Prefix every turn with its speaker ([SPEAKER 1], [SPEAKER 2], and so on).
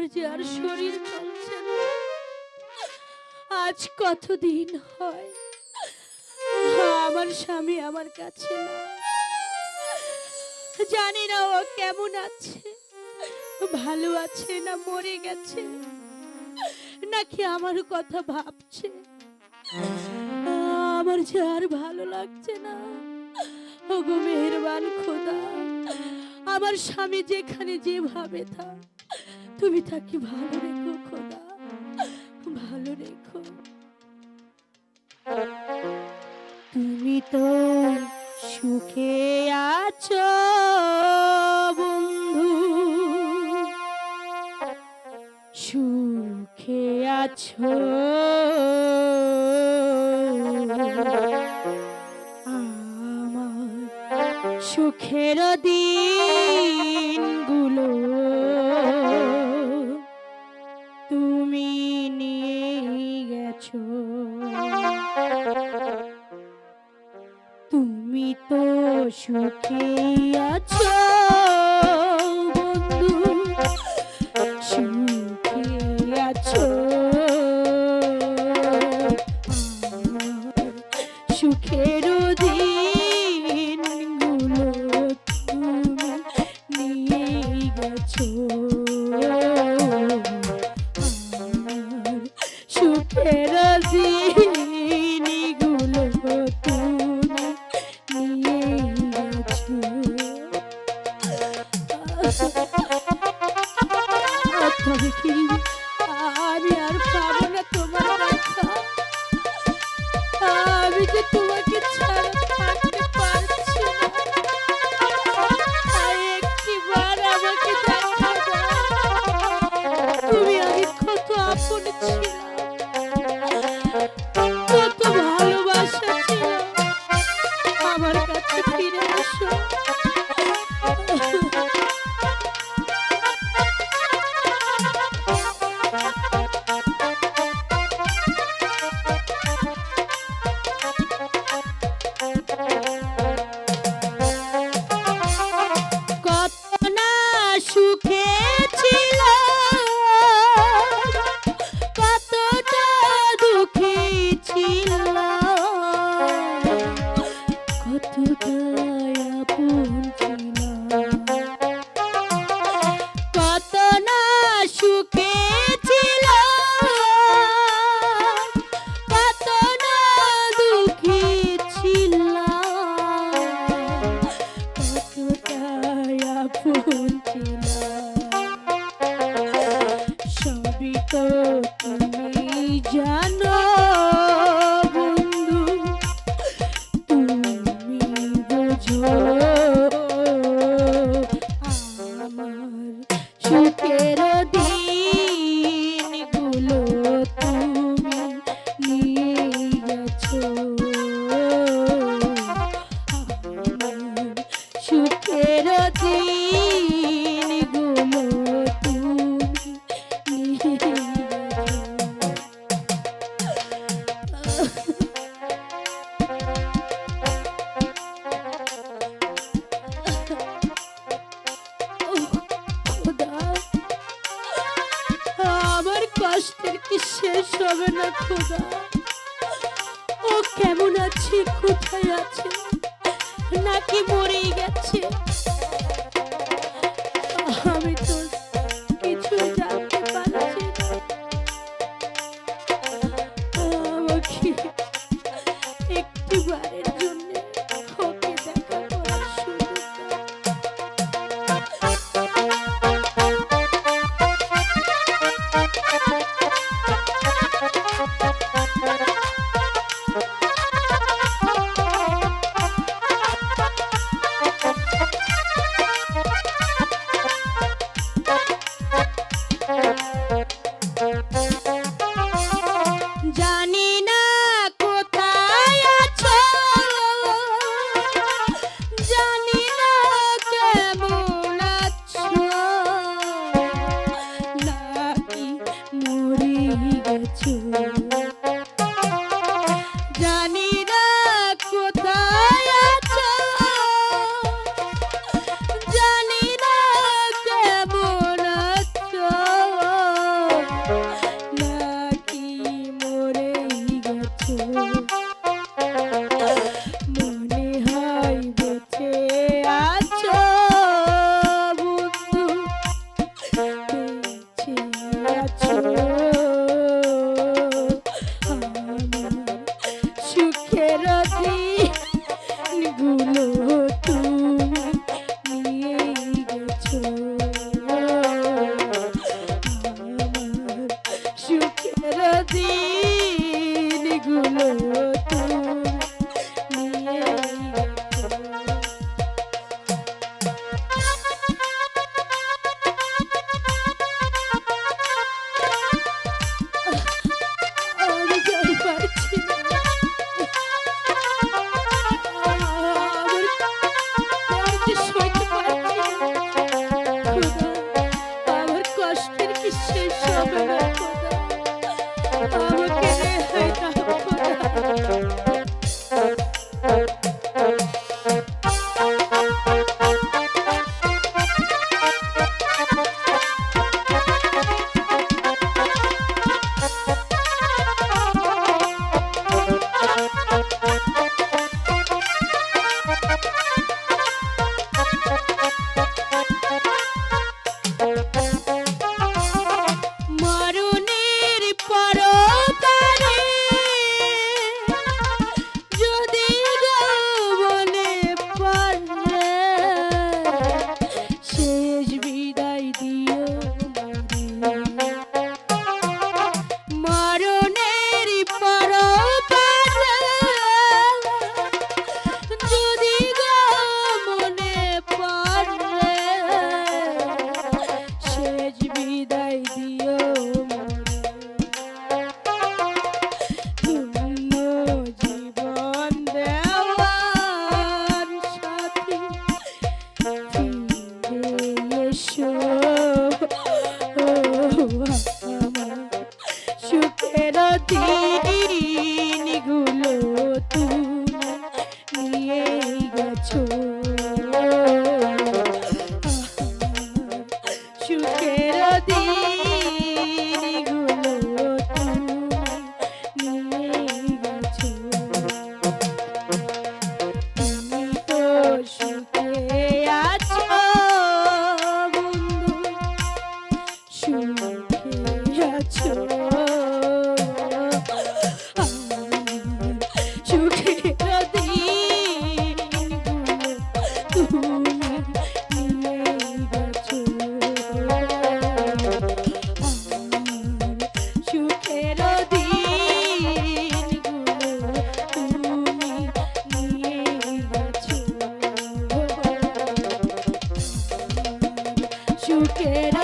[SPEAKER 1] আমার যে আর শরীর চলছে না। আজ কতদিন হয়? আমার স্বামী আমার কাছে না। জানি না ও কেমন আছে। ভালো আছে না মরে গেছে। নাকি আমার কথা ভাবছে? আমার যে আর ভালো লাগছে না। ওগো মেহেরবান খোদা, আমার স্বামী যেখানে যেভাবে থাক তুমি তাকে ভালো রেখো, খোদা। ভালো রেখো। তুমি তো সুখে আছো, বন্ধু। সুখে আছো। আমার সুখের দিনগুলো তুমি তো সুখে আছো বন্ধু। সুখে আছো। আমার আমি যে কষ্টের কি শেষ হবে না খোদা? ও কেমন আছে কোথায় আছে? নাকি মরেই গেছে? আমি তো গেছো জানি না কোথায় আছো। জানি না কেমন আছো। সুখের গেছো দিন